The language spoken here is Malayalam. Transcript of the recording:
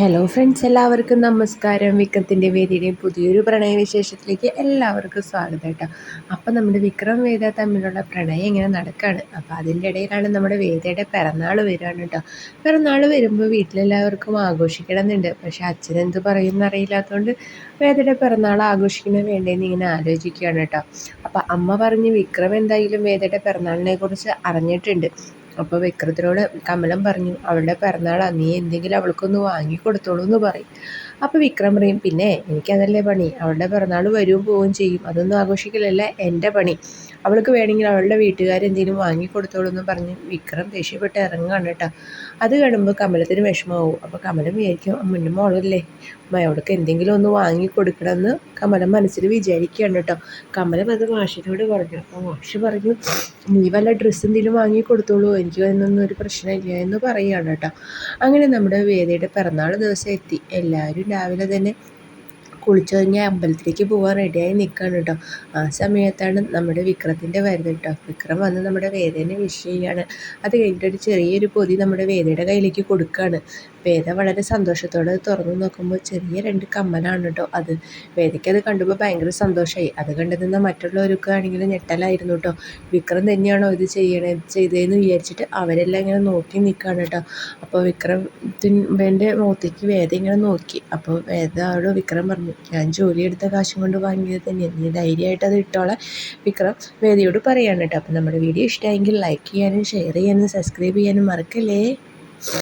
ഹലോ ഫ്രണ്ട്സ് എല്ലാവർക്കും നമസ്കാരം. വിക്രത്തിന്റെ വേദിയുടെയും പുതിയൊരു പ്രണയവിശേഷത്തിലേക്ക് എല്ലാവർക്കും സ്വാഗതം കേട്ടോ. അപ്പോൾ നമ്മുടെ വിക്രം വേദ തമ്മിലുള്ള പ്രണയം ഇങ്ങനെ നടക്കുകയാണ് അപ്പോൾ അതിന്റെ ഇടയിലാണ് നമ്മുടെ വേദയുടെ പിറന്നാൾ വരികയാണ് കേട്ടോ. പിറന്നാൾ വരുമ്പോൾ വീട്ടിലെല്ലാവർക്കും ആഘോഷിക്കണമെന്നുണ്ട്. പക്ഷെ അച്ഛൻ എന്ത് അറിയില്ലാത്തതുകൊണ്ട് വേദയുടെ പിറന്നാൾ ആഘോഷിക്കണ വേണ്ടേന്ന് ഇങ്ങനെ ആലോചിക്കുകയാണ് കേട്ടോ. അപ്പോൾ അമ്മ പറഞ്ഞ് വിക്രം എന്തായാലും വേദയുടെ പിറന്നാളിനെ കുറിച്ച് അറിഞ്ഞിട്ടുണ്ട്. അപ്പോൾ വിക്രത്തിനോട് കമലം പറഞ്ഞു അവളുടെ പിറന്നാളാണ് നീ എന്തെങ്കിലും അവൾക്കൊന്ന് വാങ്ങി കൊടുത്തോളൂ എന്ന് പറയും. അപ്പോൾ വിക്രം പറയും പിന്നെ എനിക്കതല്ലേ പണി? അവളുടെ പിറന്നാൾ വരും പോവുകയും ചെയ്യും. അതൊന്നും ആഘോഷിക്കലല്ല എന്റെ പണി. അവൾക്ക് വേണമെങ്കിൽ അവളുടെ വീട്ടുകാരെന്തെങ്കിലും വാങ്ങി കൊടുത്തോളൂ എന്ന് പറഞ്ഞ് വിക്രം ദേഷ്യപ്പെട്ട് ഇറങ്ങുകയാണ് കേട്ടോ. അത് കാണുമ്പോൾ കമലത്തിന് വിഷമമാവും. അപ്പോൾ കമലം വിചാരിക്കും മുന്നേ മോളല്ലേ? അവൾക്ക് എന്തെങ്കിലും ഒന്ന് വാങ്ങി കൊടുക്കണമെന്ന് കമലം മനസ്സിൽ വിചാരിക്കുകയാണ് കേട്ടോ കമലം അത് മാഷിനോട് പറഞ്ഞു. അപ്പോൾ മാഷ് പറഞ്ഞു നീ വല്ല ഡ്രസ്സ് എന്തെങ്കിലും വാങ്ങി കൊടുത്തോളൂ. എനിക്ക് എന്നൊന്നും ഒരു പ്രശ്നമില്ല എന്ന് പറയുകയാണ് കേട്ടോ അങ്ങനെ നമ്മുടെ വേദയുടെ പിറന്നാൾ ദിവസം എത്തി. എല്ലാവരും രാവിലെ തന്നെ കുളിച്ചു കഴിഞ്ഞ് അമ്പലത്തിലേക്ക് പോകാൻ റെഡിയായി നിൽക്കുകയാണ് കേട്ടോ ആ സമയത്താണ് നമ്മുടെ വിക്രത്തിന്റെ വരുന്നത് കേട്ടോ വിക്രം വന്ന് നമ്മുടെ വേദനെ വിഷ് ചെയ്യുകയാണ് അത് കഴിഞ്ഞിട്ടൊരു ചെറിയൊരു പൊതി നമ്മുടെ വേദയുടെ കയ്യിലേക്ക് കൊടുക്കുകയാണ് വേദ വളരെ സന്തോഷത്തോടെ തുറന്നു നോക്കുമ്പോൾ ചെറിയ രണ്ട് കമ്മലാണ് കേട്ടോ അത്. വേദയ്ക്ക് അത് കണ്ടപ്പോൾ ഭയങ്കര സന്തോഷമായി അത് കണ്ടു നിന്ന മറ്റുള്ളവർക്കാണെങ്കിൽ ആണെങ്കിൽ ഞെട്ടലായിരുന്നു കേട്ടോ വിക്രം തന്നെയാണോ ഇത് ചെയ്യണേ ചെയ്തതെന്ന് വിചാരിച്ചിട്ട് അവരെല്ലാം ഇങ്ങനെ നോക്കി നിൽക്കുകയാണ് കേട്ടോ അപ്പോൾ വിക്രം വേണ്ട മുഖത്തേക്ക് വേദ ഇങ്ങനെ നോക്കി. അപ്പോൾ വേദ അവിടെ വിക്രം പറഞ്ഞു ഞാൻ ജോലിയെടുത്ത കാശും കൊണ്ട് വാങ്ങിയത് തന്നെയാണ് നീ ധൈര്യമായിട്ട് അത് ഇട്ടോളെ. വിക്രം വേദിയോട് പറയാണ് കേട്ടോ. അപ്പോൾ നമ്മുടെ വീഡിയോ ഇഷ്ടമായെങ്കിൽ ലൈക്ക് ചെയ്യാനും ഷെയർ ചെയ്യാനും സബ്സ്ക്രൈബ് ചെയ്യാനും മറക്കല്ലേ?